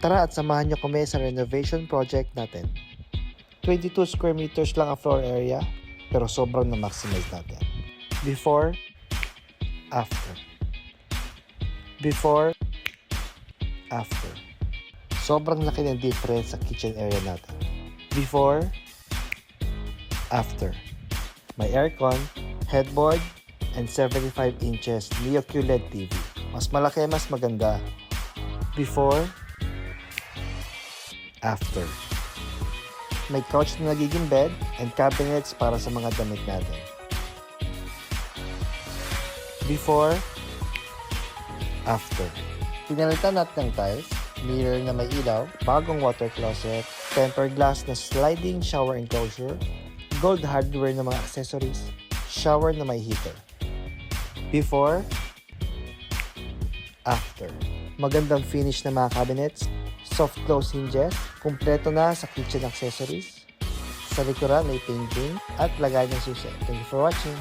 Tara at samahan niyo kami sa renovation project natin. 22 square meters lang ang floor area, pero sobrang na-maximize natin. Before, after. Before, after. Sobrang laki ng difference sa kitchen area natin. Before, after. May aircon, headboard, and 75 inches Neo QLED TV. Mas malaki, mas maganda. Before, after. May couch na nagiging bed and cabinets para sa mga damit natin. Before, after. Pinalitan natin ng tiles, mirror na may ilaw, bagong water closet, tempered glass na sliding shower enclosure, gold hardware na mga accessories, shower na may heater. Before, after. Magandang finish na mga cabinets, soft close hinges, kumpleto na sa kitchen accessories. Sa likuran may painting at lagay ng susi. Thank you for watching.